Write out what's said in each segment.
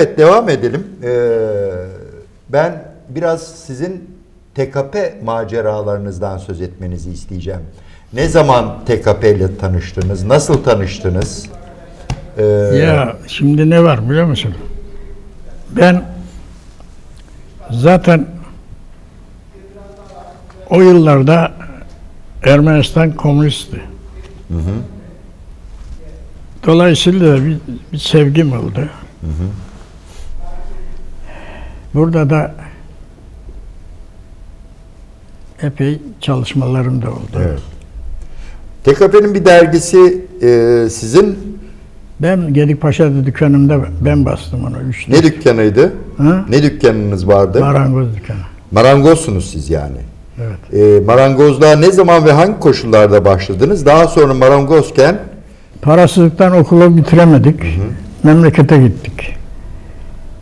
Evet devam edelim. Ee, ben biraz sizin TKP maceralarınızdan söz etmenizi isteyeceğim. Ne zaman TKP ile tanıştınız? Nasıl tanıştınız? Ee, Ya şimdi ne var biliyor musun? Ben zaten o yıllarda Ermenistan komünistti. Dolayısıyla da bir, bir sevgim oldu. Burada da epey çalışmalarım da oldu. Evet. TKP'nin bir dergisi e, sizin Ben Gedikpaşa'da dükkanımda ben bastım onu. Üç ne dükkanıydı? Ha? Ne dükkanınız vardı? Marangoz dükkanı. Marangozsunuz siz yani. Evet. E, marangozluğa ne zaman ve hangi koşullarda başladınız? Daha sonra marangozken Parasızlıktan okulu bitiremedik. Memlekete gittik.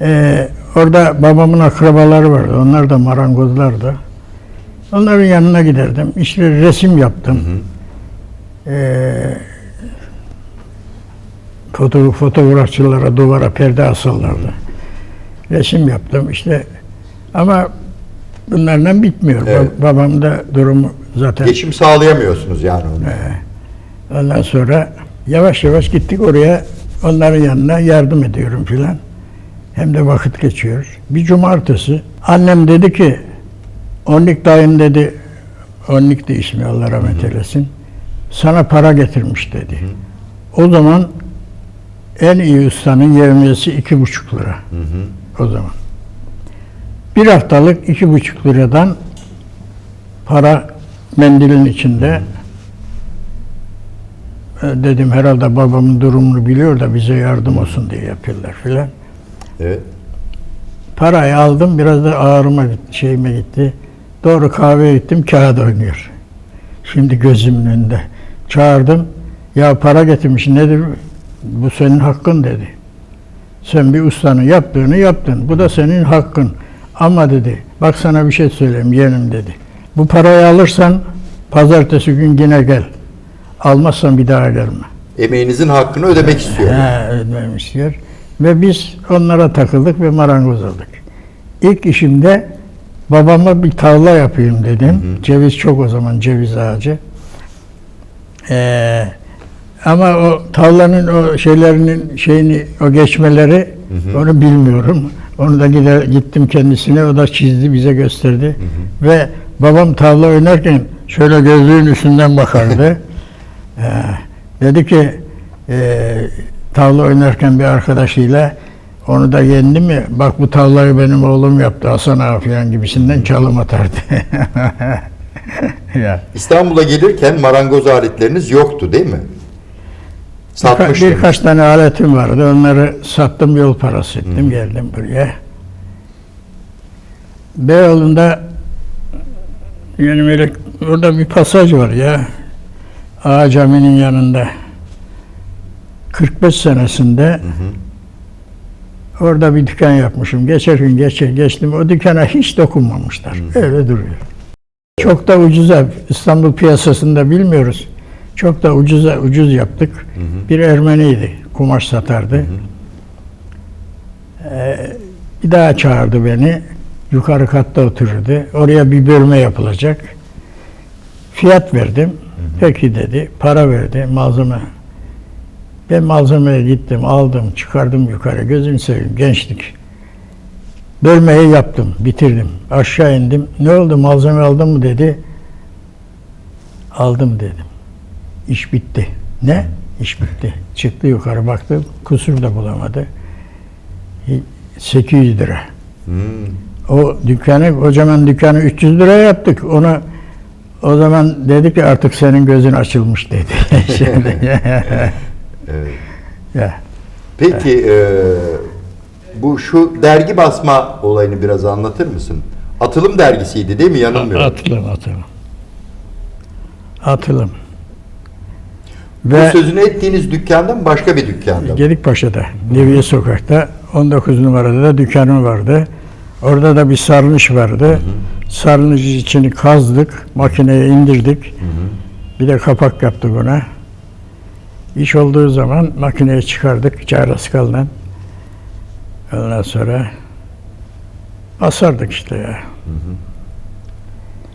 Ee, orada babamın akrabaları vardı. Onlar da marangozlardı. Onların yanına giderdim. İşte resim yaptım. Ee, foto, fotoğrafçılara duvara perde asarlardı. Resim yaptım işte. Ama bunlarla bitmiyor. Evet. Babam da durumu zaten geçim sağlayamıyorsunuz yani onu. Ondan sonra yavaş yavaş gittik oraya. Onların yanına yardım ediyorum filan. Hem de vakit geçiyor. Bir cumartesi annem dedi ki Onlik dayın dedi Onlik de ismi Allah rahmet eylesin. Sana para getirmiş dedi. O zaman en iyi ustanın yevmiyesi iki buçuk lira. O zaman. Bir haftalık iki buçuk liradan para mendilin içinde e, dedim herhalde babamın durumunu biliyor da bize yardım olsun diye yapıyorlar filan. Evet. Parayı aldım biraz da ağrıma gitti, şeyime gitti. Doğru kahveye gittim kağıt oynuyor. Şimdi gözümün önünde. Çağırdım. Ya para getirmiş nedir? Bu senin hakkın dedi. Sen bir ustanın yaptığını yaptın. Bu da senin hakkın. Ama dedi bak sana bir şey söyleyeyim yeğenim dedi. Bu parayı alırsan pazartesi gün yine gel. Almazsan bir daha gelme. Emeğinizin hakkını ödemek istiyor. He, ödemem istiyor. Ve biz onlara takıldık ve marangoz olduk. İlk işimde babama bir tavla yapayım dedim. Ceviz çok o zaman ceviz ağacı. Ee, ama o tavlanın o şeylerinin şeyini o geçmeleri onu bilmiyorum. Onu da gider, gittim kendisine o da çizdi bize gösterdi. Ve babam tavla oynarken şöyle gözlüğün üstünden bakardı. Ee, dedi ki e, tavla oynarken bir arkadaşıyla onu da yendi mi? Bak bu tavlayı benim oğlum yaptı Hasan ağa falan gibisinden çalım atardı. ya. İstanbul'a gelirken marangoz aletleriniz yoktu değil mi? Birka- Satmıştınız. birkaç tane aletim vardı. Onları sattım yol parası ettim. Geldim buraya. Beyoğlu'nda yani böyle orada bir pasaj var ya. Ağa Camii'nin yanında. 45 senesinde orada bir dükkan yapmışım. Geçer gün geçer geçtim. O dükkana hiç dokunmamışlar. Öyle duruyor. Çok da ucuza İstanbul piyasasında bilmiyoruz. Çok da ucuza ucuz yaptık. Bir Ermeniydi. Kumaş satardı. Ee, bir daha çağırdı beni. Yukarı katta otururdu. Oraya bir bölme yapılacak. Fiyat verdim. Peki dedi. Para verdi. Malzeme. Ben malzemeye gittim, aldım, çıkardım yukarı. Gözünü seveyim, gençlik. Bölmeyi yaptım, bitirdim. Aşağı indim. Ne oldu, malzeme aldın mı dedi. Aldım dedim. İş bitti. Ne? İş bitti. Çıktı yukarı baktı. Kusur da bulamadı. 800 lira. Hmm. O dükkanı, kocaman dükkanı 300 lira yaptık. Ona o zaman dedi ki artık senin gözün açılmış dedi. Şimdi, Evet. Peki e, bu şu dergi basma olayını biraz anlatır mısın? Atılım dergisiydi değil mi? Yanılmıyorum. Atılım, atılım. Atılım. Bu Ve sözünü ettiğiniz dükkandan başka bir dükkanda mı? Gedikpaşa'da, Neviye Sokak'ta 19 numarada da dükkanım vardı. Orada da bir sarnıç vardı. Sarnıcı içini kazdık, makineye indirdik. Bir de kapak yaptık ona. İş olduğu zaman makineye çıkardık Çağrı Askal'dan. Ondan sonra asardık işte ya.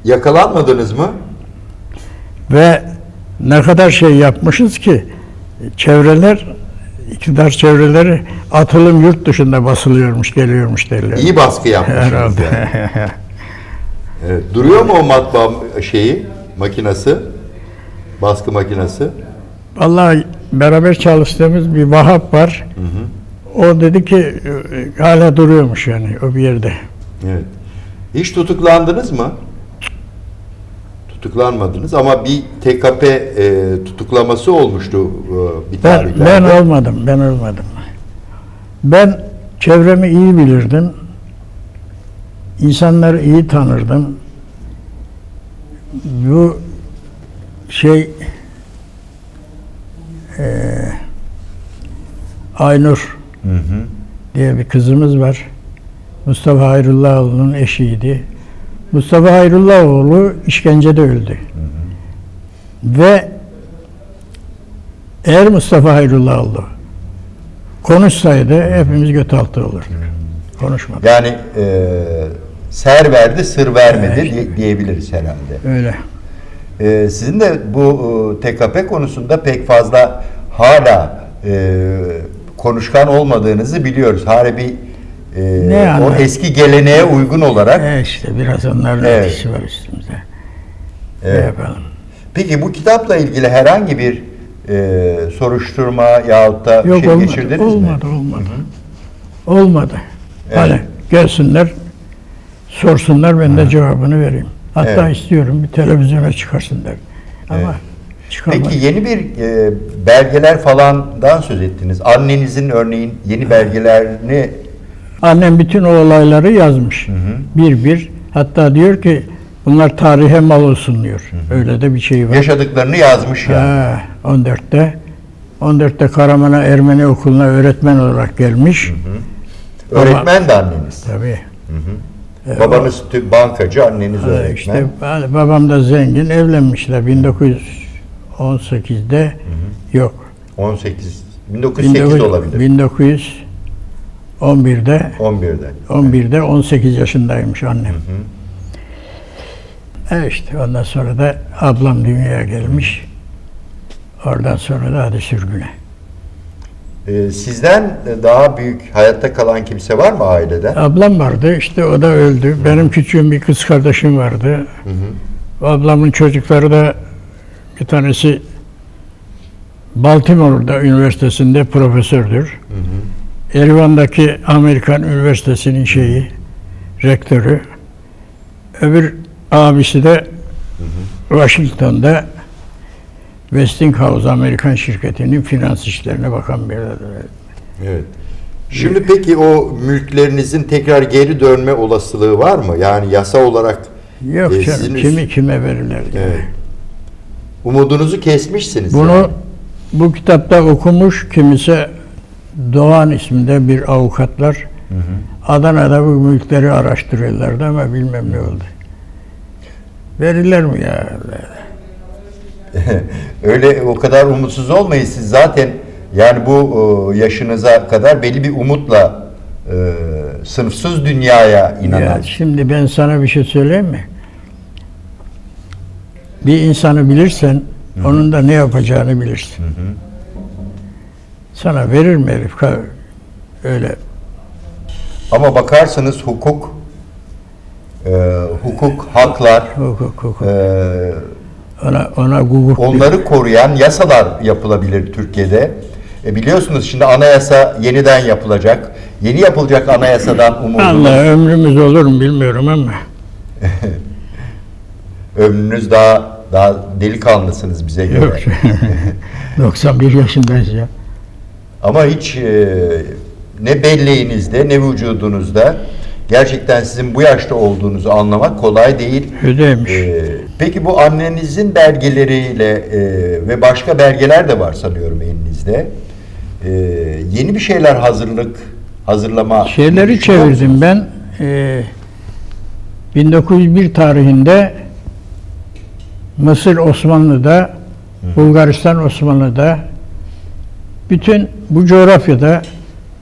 Yakalanmadınız mı? Ve ne kadar şey yapmışız ki çevreler, iktidar çevreleri atılım yurt dışında basılıyormuş, geliyormuş derler. İyi baskı yapmışsınız. Herhalde. yani. Evet. Duruyor mu o matbaa şeyi, makinası? Baskı makinası? Vallahi beraber çalıştığımız bir Vahap var. O dedi ki hala duruyormuş yani o bir yerde. Evet. Hiç tutuklandınız mı? Tutuklanmadınız ama bir TKP e, tutuklaması olmuştu e, bir Ben, ben olmadım, ben olmadım. Ben çevremi iyi bilirdim. İnsanları iyi tanırdım. Bu şey Aynur Hı hı. diye bir kızımız var. Mustafa Hayrullahoğlu'nun eşiydi. Mustafa Hayrullahoğlu işkencede öldü. Ve eğer Mustafa Hayrullahoğlu konuşsaydı hepimiz göt altı olurduk. Konuşmadı. Yani e, ser verdi, sır vermedi diye- diyebiliriz herhalde. Öyle. E, sizin de bu e, TKP konusunda pek fazla hala e, konuşkan olmadığınızı biliyoruz. Hala bir e, Ne yani? o eski geleneğe uygun olarak. E işte biraz onların Evet. etkisi var üstümüzde. Ne Evet. yapalım? Peki bu kitapla ilgili herhangi bir e, soruşturma yahut da Yok şey olmadı. geçirdiniz olmadı, mi? olmadı. Olmadı. Evet. Hani gelsinler, sorsunlar ben de cevabını vereyim. Hatta Evet. istiyorum bir televizyona çıkarsınlar. Ama Evet. Çıkarmadı. Peki yeni bir e, belgeler falandan söz ettiniz. Annenizin örneğin yeni belgelerini Annem bütün o olayları yazmış. Bir bir. Hatta diyor ki bunlar tarihe mal olsun diyor. Öyle de bir şey var. yaşadıklarını yazmış yani. Ha, 14'te 14'te Karaman'a Ermeni okuluna öğretmen olarak gelmiş. Öğretmen de anneniz. Tabii. Babanız tü- bankacı, anneniz öğretmen. İşte ba- babam da zengin evlenmişler 1918'de yok 18 1908 olabilir. 1911'de 11'de. 11'de 18 yaşındaymış annem. E işte ondan sonra da ablam dünyaya gelmiş. Oradan sonra da hadi sürgüne. E, sizden daha büyük hayatta kalan kimse var mı ailede? Ablam vardı işte o da öldü. Benim küçüğüm bir kız kardeşim vardı. Ablamın çocukları da bir tanesi Baltimore'da üniversitesinde profesördür. Erivan'daki Amerikan Üniversitesi'nin şeyi, rektörü. Öbür abisi de Washington'da Westinghouse Amerikan şirketinin finans işlerine bakan bir Evet. Şimdi peki o mülklerinizin tekrar geri dönme olasılığı var mı? Yani yasa olarak Yok e, canım, sizin kimi kime verirler. yani. Umudunuzu kesmişsiniz. Bunu yani. bu kitapta okumuş kimse Doğan isminde bir avukatlar Adana'da bu mülkleri araştırıyorlardı ama bilmem ne oldu. Verirler mi ya? Öyle o kadar umutsuz olmayın siz zaten yani bu e, yaşınıza kadar belli bir umutla e, sınıfsız dünyaya inanan. ya? Şimdi ben sana bir şey söyleyeyim mi? Bir insanı bilirsen onun da ne yapacağını bilirsin. Sana verir mi herif? Öyle Ama bakarsınız hukuk, e, hukuk, haklar, hukuk hukuk. e, Ona, ona diyor. onları koruyan yasalar yapılabilir Türkiye'de. E, biliyorsunuz şimdi anayasa yeniden yapılacak. Yeni yapılacak anayasadan umudumuz, Allah ömrümüz olur mu bilmiyorum ama ömrünüz daha daha delikanlısınız bize göre. yok. 91 yaşındayız ya. Ama hiç e, ne belleğinizde ne vücudunuzda gerçekten sizin bu yaşta olduğunuzu anlamak kolay değil. Ödeymiş. E, peki bu annenizin belgeleriyle e, ve başka belgeler de var sanıyorum elinizde. E, yeni bir şeyler hazırlık hazırlama Şeyleri çevirdim ben. Ee, 1901 tarihinde Mısır Osmanlı'da, Bulgaristan Osmanlı'da bütün bu coğrafyada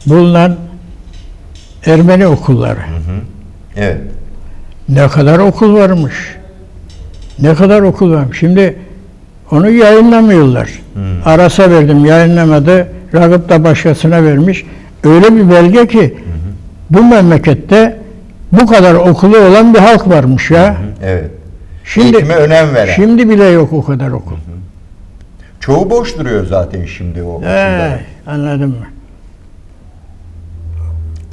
bulunan Ermeni okulları. Evet. Ne kadar okul varmış. Ne kadar okul varmış. Şimdi onu yayınlamıyorlar. Aras'a verdim yayınlamadı. Ragıp da başkasına vermiş. Öyle bir belge ki bu memlekette bu kadar okulu olan bir halk varmış ya. Evet. Şimdi Eğitime önem veren. şimdi bile yok o kadar okul. Çoğu boş duruyor zaten şimdi o. Ee, anladın mı?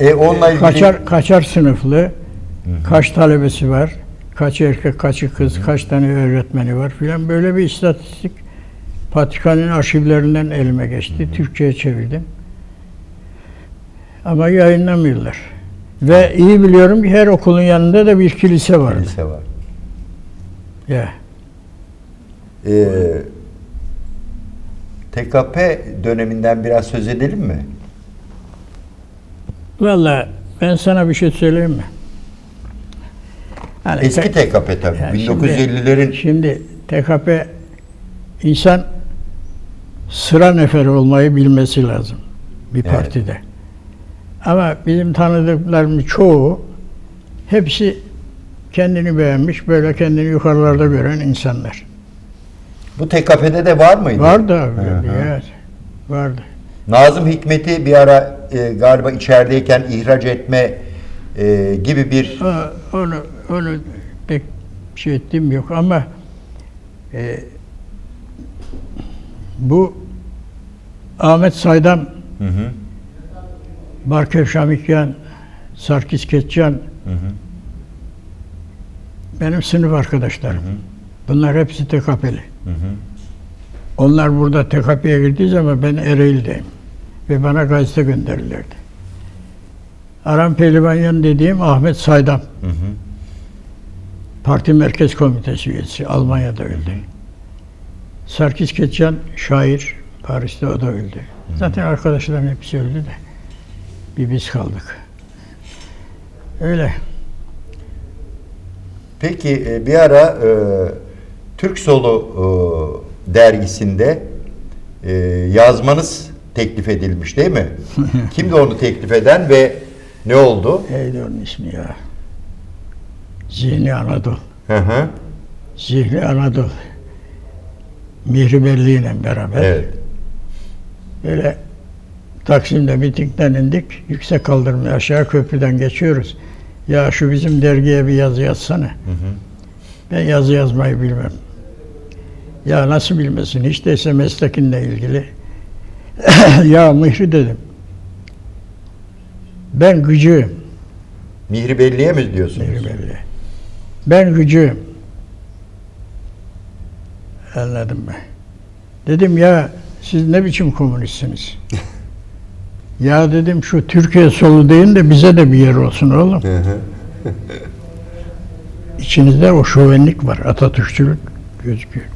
E onunla ilgili Kaçar kaçar sınıflı, kaç talebesi var, kaç erkek, kaçı kız, kaç tane öğretmeni var filan böyle bir istatistik Patrikanın arşivlerinden elime geçti. Türkçe'ye çevirdim. Ama yayınlamıyorlar. Ve iyi biliyorum ki her okulun yanında da bir kilise vardı. lise var. Ya. Ee, TKP döneminden biraz söz edelim mi? Vallahi ben sana bir şey söyleyeyim mi? Hani Eski TKP tabii. Ya 1950'lerin Şimdi TKP insan sıra neferi olmayı bilmesi lazım bir Evet. partide. Ama bizim tanıdıklarımın çoğu hepsi kendini beğenmiş, böyle kendini yukarılarda gören insanlar. bu TKP'de de var mıydı? Vardı abi, evet. Vardı. Nazım Hikmet'i bir ara e, galiba içerideyken ihraç etme e, gibi bir Ha, Onu, onu pek şey ettiğim yok ama e, bu Ahmet Saydam Hı hı, Barkev Şamikyan, Sarkis Ketcan hı hı, benim sınıf arkadaşlarım. Bunlar hepsi TKP'li. hı hı. Onlar burada TKP'ye girdiği zaman ben Ereğli'deyim. Ve bana gazete gönderirlerdi. Aram Pehlivanyan dediğim Ahmet Saydam. Hı hı. Parti Merkez Komitesi üyesi. Almanya'da öldü. Sarkis Ketcan şair. Paris'te o da öldü. Zaten arkadaşlarım hepsi öldü de. Bir biz kaldık. Öyle. Peki e, bir ara e, Türk Solu e, dergisinde e, yazmanız teklif edilmiş değil mi? Kimdi onu teklif eden ve ne oldu? Neydi onun ismi ya? Zihni Anadolu. Hı hı. Zihni Anadolu. Mihri Belli ile beraber. Evet. Böyle Taksim'de mitingden indik. Yüksek kaldırmaya aşağı köprüden geçiyoruz. Ya şu bizim dergiye bir yazı yazsana. Hı hı. Ben yazı yazmayı bilmem. Ya nasıl bilmesin? Hiç değilse meslekinle ilgili. ya Mihri dedim. Ben gıcığım. Mihri Belli'ye mi diyorsunuz? Mihri Belli. Ben gıcığım. Anladım ben. Dedim ya siz ne biçim komünistsiniz? ya dedim şu Türkiye solu deyin de bize de bir yer olsun oğlum. İçinizde o şovenlik var, Atatürkçülük gözüküyor.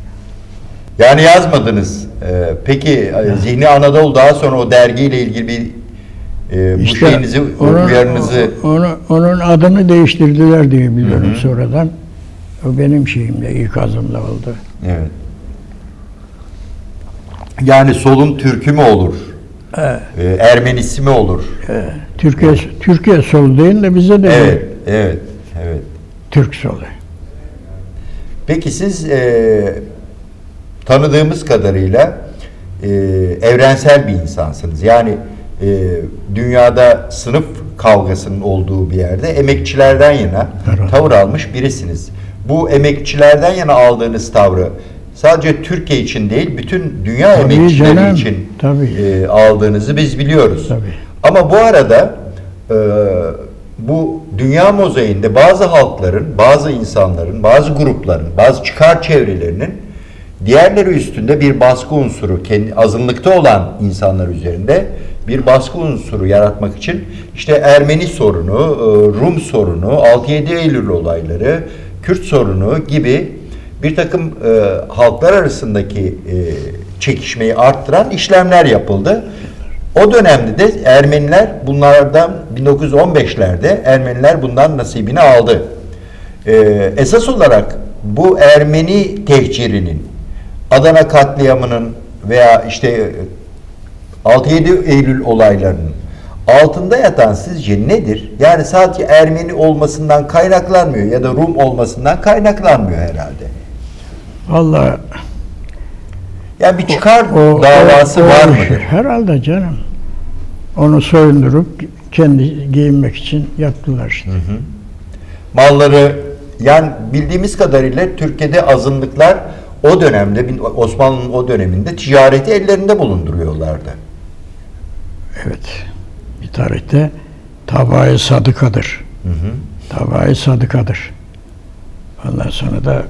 Yani yazmadınız. Ee, peki e, Zihni Anadolu daha sonra o dergiyle ilgili bir e, bu şeyinizi, onun, uyarınızı onu, onun adını değiştirdiler diye biliyorum sonradan. O benim şeyimde, ikazımda oldu. Evet. Yani solun Türk'ü mü olur? Evet. Ee, Ermenisi mi olur? Türkiye Türkiye solu deyin de bize de bir Evet, evet, evet. Türk solu. Peki siz e, tanıdığımız kadarıyla e, evrensel bir insansınız. Yani e, dünyada sınıf kavgasının olduğu bir yerde emekçilerden yana Evet. tavır almış birisiniz. Bu emekçilerden yana aldığınız tavrı sadece Türkiye için değil, bütün dünya Tabii emekçileri canım, için tabii. e, aldığınızı biz biliyoruz. Tabii. Ama bu arada e, bu dünya mozaiğinde bazı halkların, bazı insanların, bazı grupların, bazı çıkar çevrelerinin diğerleri üstünde bir baskı unsuru, kendi azınlıkta olan insanlar üzerinde bir baskı unsuru yaratmak için işte Ermeni sorunu, e, Rum sorunu, 6-7 Eylül olayları, Kürt sorunu gibi bir takım e, halklar arasındaki e, çekişmeyi arttıran işlemler yapıldı. O dönemde de Ermeniler bunlardan 1915'lerde Ermeniler bundan nasibini aldı. Ee, esas olarak bu Ermeni tehcirinin, Adana katliamının veya işte 6-7 Eylül olaylarının Altında yatan sizce nedir? Yani sadece Ermeni olmasından kaynaklanmıyor ya da Rum olmasından kaynaklanmıyor herhalde. Vallahi Yani bir çıkar o davası o- o var mıdır? Herhalde canım. Onu soyundurup kendi giyinmek için yaptılar işte. Malları yani bildiğimiz kadarıyla Türkiye'de azınlıklar o dönemde Osmanlı'nın o döneminde ticareti ellerinde bulunduruyorlardı. Evet. Bir tarihte tabağı sadıkadır. Hı hı. Tabağı sadıkadır. Ondan sonra da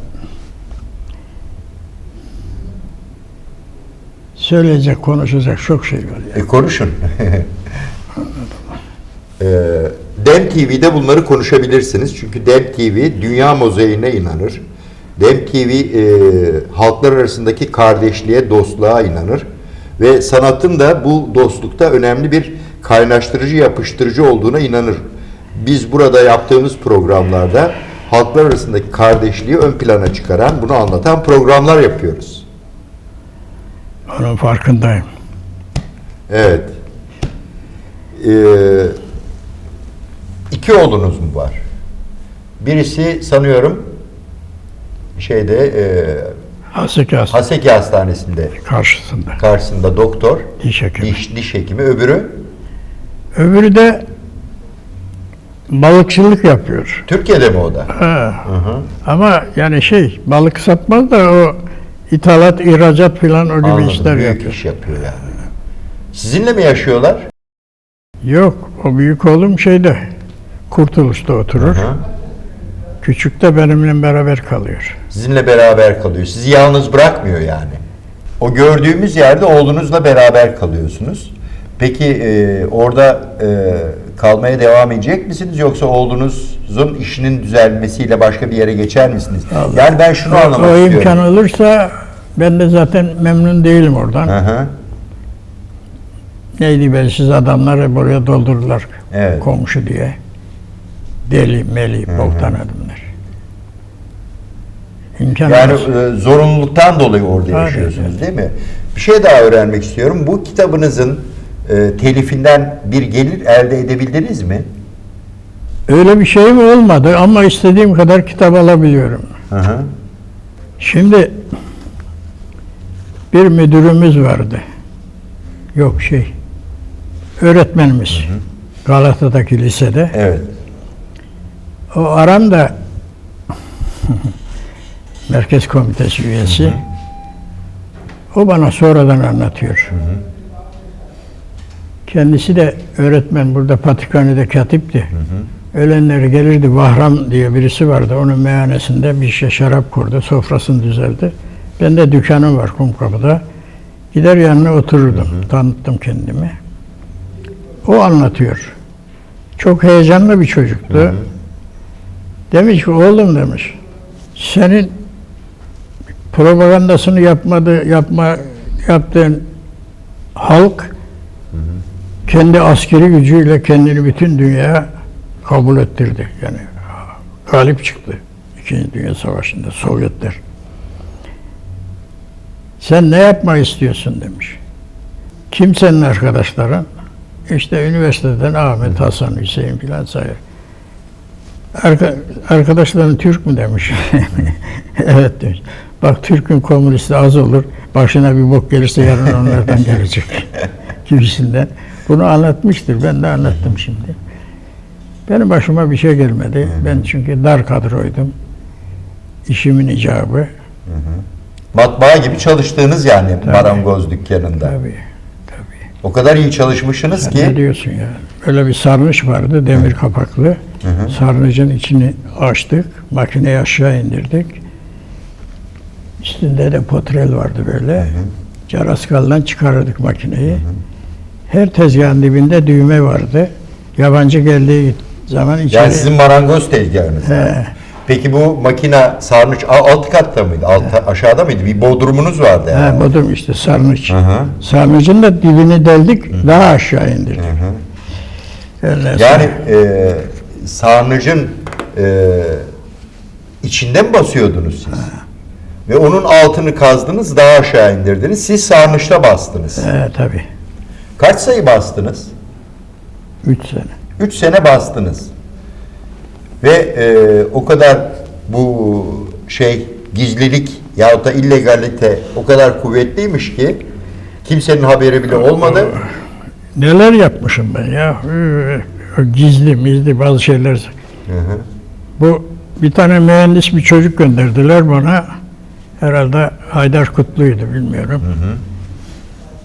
söyleyecek, konuşacak çok şey var. ya. E konuşun. Ee, Dem TV'de bunları konuşabilirsiniz. Çünkü Dem TV dünya mozaiğine inanır. Dem TV e, halklar arasındaki kardeşliğe, dostluğa inanır. Ve sanatın da bu dostlukta önemli bir kaynaştırıcı, yapıştırıcı olduğuna inanır. Biz burada yaptığımız programlarda halklar arasındaki kardeşliği ön plana çıkaran, bunu anlatan programlar yapıyoruz. Onun farkındayım. Evet. Ee, iki oğlunuz mu var? Birisi sanıyorum şeyde e, Haseki Has Haseki Hastanesi'nde karşısında. karşısında doktor, Diş hekimi. diş, diş hekimi. Öbürü Öbürü de balıkçılık yapıyor. Türkiye'de mi o da? Ha. Hı hı. Ama yani şey balık satmaz da o ithalat, ihracat falan öyle bir Anladım. işler Büyük yapıyor. iş yapıyor yani. Sizinle mi yaşıyorlar? Yok o büyük oğlum şeyde Kurtuluş'ta oturur. Hı. Küçük de benimle beraber kalıyor. Sizinle beraber kalıyor. Sizi yalnız bırakmıyor yani. O gördüğümüz yerde oğlunuzla beraber kalıyorsunuz. Peki e, orada e, kalmaya devam edecek misiniz yoksa oğlunuzun işinin düzelmesiyle başka bir yere geçer misiniz? Allah. Yani ben şunu o, anlamak o istiyorum. imkan olursa ben de zaten memnun değilim oradan. Hı hı. Neydi belsiz adamları buraya doldurdular Evet. komşu diye. Deli, meli, boktan adamlar. İmkan Yani e, zorunluluktan dolayı orada yaşıyorsunuz değil mi? Bir şey daha öğrenmek istiyorum. Bu kitabınızın e, telifinden bir gelir elde edebildiniz mi? Öyle bir şeyim olmadı ama istediğim kadar kitap alabiliyorum. Hı hı. Şimdi bir müdürümüz vardı. Yok şey, öğretmenimiz. Galata'daki lisede. Evet. O aram da merkez komitesi üyesi. O bana sonradan anlatıyor. Kendisi de öğretmen burada Patrikhane'de katipti. Ölenleri gelirdi Vahram diye birisi vardı. Onun meyhanesinde bir şişe şarap kurdu. Sofrasını düzeldi. Ben de dükkanım var Kumkapı'da. Gider yanına otururdum. Tanıttım kendimi. O anlatıyor. Çok heyecanlı bir çocuktu. Demiş ki oğlum demiş. Senin propagandasını yapmadı, yapma yaptığın halk kendi askeri gücüyle kendini bütün dünyaya kabul ettirdi. Yani galip çıktı. İkinci Dünya Savaşı'nda Sovyetler. Sen ne yapmayı istiyorsun demiş. Kim senin arkadaşların? İşte üniversiteden Ahmet, Hasan, Hüseyin filan sayar. Arka, arkadaşların Türk mü demiş. evet demiş. Bak Türk'ün komünisti az olur. Başına bir bok gelirse yarın onlardan gelecek. Gibisinden. Bunu anlatmıştır. Ben de anlattım şimdi. Benim başıma bir şey gelmedi. Ben çünkü dar kadroydum. İşimin icabı. Matbaa gibi çalıştığınız yani marangoz dükkanında. Tabii. Tabii. O kadar iyi çalışmışsınız Sen ne ki diyorsun ya? Öyle bir sarnıç vardı, demir kapaklı. Sarnıcın içini açtık, makineyi aşağı indirdik. Üstünde de potrel vardı böyle. Caraskaldan çıkarırdık makineyi. Her tezgahın dibinde düğme vardı. Yabancı geldiği zaman içeri... yani sizin marangoz tezgahınız. He, Peki bu makine sarnıç alt katta mıydı? Alt, aşağıda mıydı? Bir bodrumunuz vardı he, yani. bodrum işte sarnıç. Hı hı. Sarnıcın da dibini deldik, daha aşağı indirdik. Öyle Yani e, sarnıcın e, içinde mi basıyordunuz siz? Ve onun altını kazdınız, daha aşağı indirdiniz. Siz sarnıçta bastınız. He, tabii. Kaç sayı bastınız? Üç sene. 3 sene bastınız. Ve e, o kadar bu şey gizlilik yahut da illegalite o kadar kuvvetliymiş ki kimsenin haberi bile olmadı. Neler yapmışım ben ya. Üü, Gizli mizli bazı şeyler. Hı hı. Bu bir tane mühendis bir çocuk gönderdiler bana. Herhalde Haydar Kutlu'ydu bilmiyorum.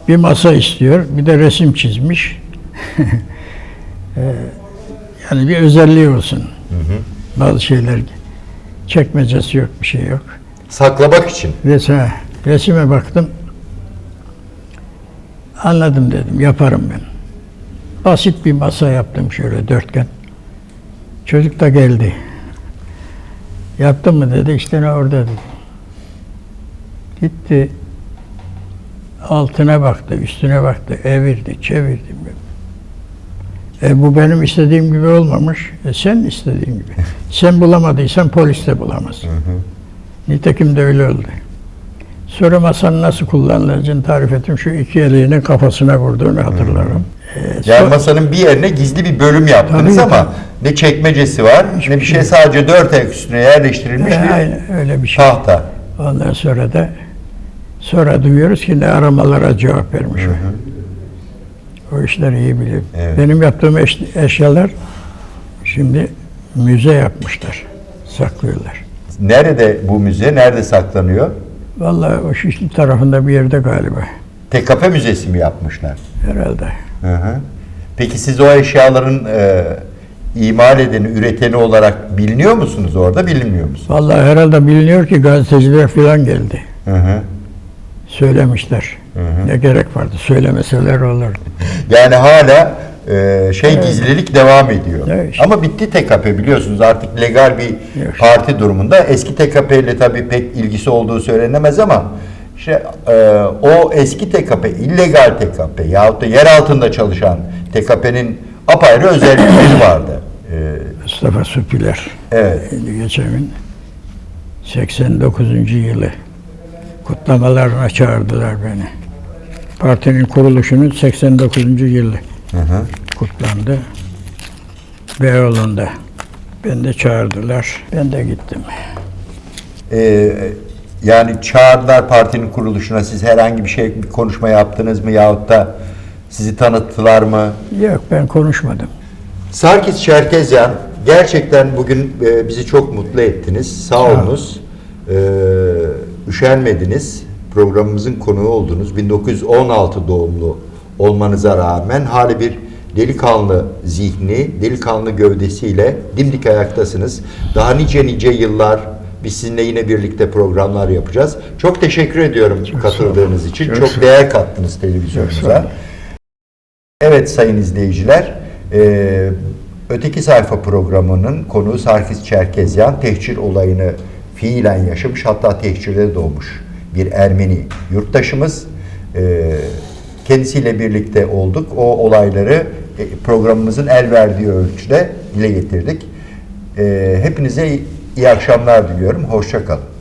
Bir masa istiyor. Bir de resim çizmiş. Ee, yani bir özelliği olsun. Bazı şeyler çekmecesi yok, bir şey yok. Saklamak için. Resme, resime baktım. Anladım dedim, yaparım ben. Basit bir masa yaptım şöyle dörtgen. Çocuk da geldi. Yaptın mı dedi, işte ne orada dedi. Gitti. Altına baktı, üstüne baktı, evirdi, çevirdi. E bu benim istediğim gibi olmamış. E sen istediğin gibi. Sen bulamadıysan polis de bulamaz. Nitekim de öyle oldu. Sonra masanın nasıl kullanılacağını tarif ettim. Şu iki eliğinin kafasına vurduğunu hatırlarım. Ee, Yani so- masanın bir yerine gizli bir bölüm yaptınız Tabii, ama ne çekmecesi var Hiçbir ne bir şey şey sadece dört ayak üstüne yerleştirilmiş e, bir aynen öyle bir şey. tahta. Ondan sonra da sonra duyuyoruz ki ne aramalara cevap vermiş. o. O işleri iyi biliyor. Evet. Benim yaptığım eş- eşyalar şimdi müze yapmışlar. Saklıyorlar. Nerede bu müze? Nerede saklanıyor? Vallahi o Şişli tarafında bir yerde galiba. TKP Müzesi mi yapmışlar? Herhalde. Hı hı. Peki siz o eşyaların e, imal edeni, üreteni olarak biliniyor musunuz orada, bilinmiyor musunuz? Vallahi herhalde biliniyor ki gazeteciler falan geldi. Hı hı. Söylemişler. Ne gerek vardı? Söylemeseler olurdu. Yani hala e, şey gizlilik devam ediyor. Evet. Ama bitti TKP biliyorsunuz artık legal bir Yok. parti durumunda. Eski TKP ile tabii pek ilgisi olduğu söylenemez ama işte e, o eski TKP, illegal TKP yahut da yer altında çalışan TKP'nin apayrı özellikleri vardı. E, Mustafa Süpiler. evet. Geçen gün 89. yılı kutlamalarına çağırdılar beni. Partinin kuruluşunun 89. yılı Hı hı. kutlandı. Beyoğlu'nda. Ben de çağırdılar. Ben de gittim. E, yani çağırdılar partinin kuruluşuna siz herhangi bir şey bir konuşma yaptınız mı yahut da sizi tanıttılar mı? Yok ben konuşmadım. Sarkis Çerkezyan gerçekten bugün e, bizi çok mutlu ettiniz. Sağ olunuz. E, üşenmediniz. Programımızın konuğu oldunuz. 1916 doğumlu olmanıza rağmen hali bir delikanlı zihni, delikanlı gövdesiyle dimdik ayaktasınız. Daha nice nice yıllar biz sizinle yine birlikte programlar yapacağız. Çok teşekkür ediyorum katıldığınız için. Çok Çok, değer kattınız Çok televizyonumuza. Evet sayın izleyiciler, eee, Öteki Sayfa programının konuğu Sarkis Çerkezyan, tehcir olayını fiilen yaşamış, hatta tehcirde doğmuş bir Ermeni yurttaşımız. Eee, kendisiyle birlikte olduk. O olayları e, programımızın el verdiği ölçüde dile getirdik. Eee, hepinize iyi akşamlar diliyorum. Hoşça kalın.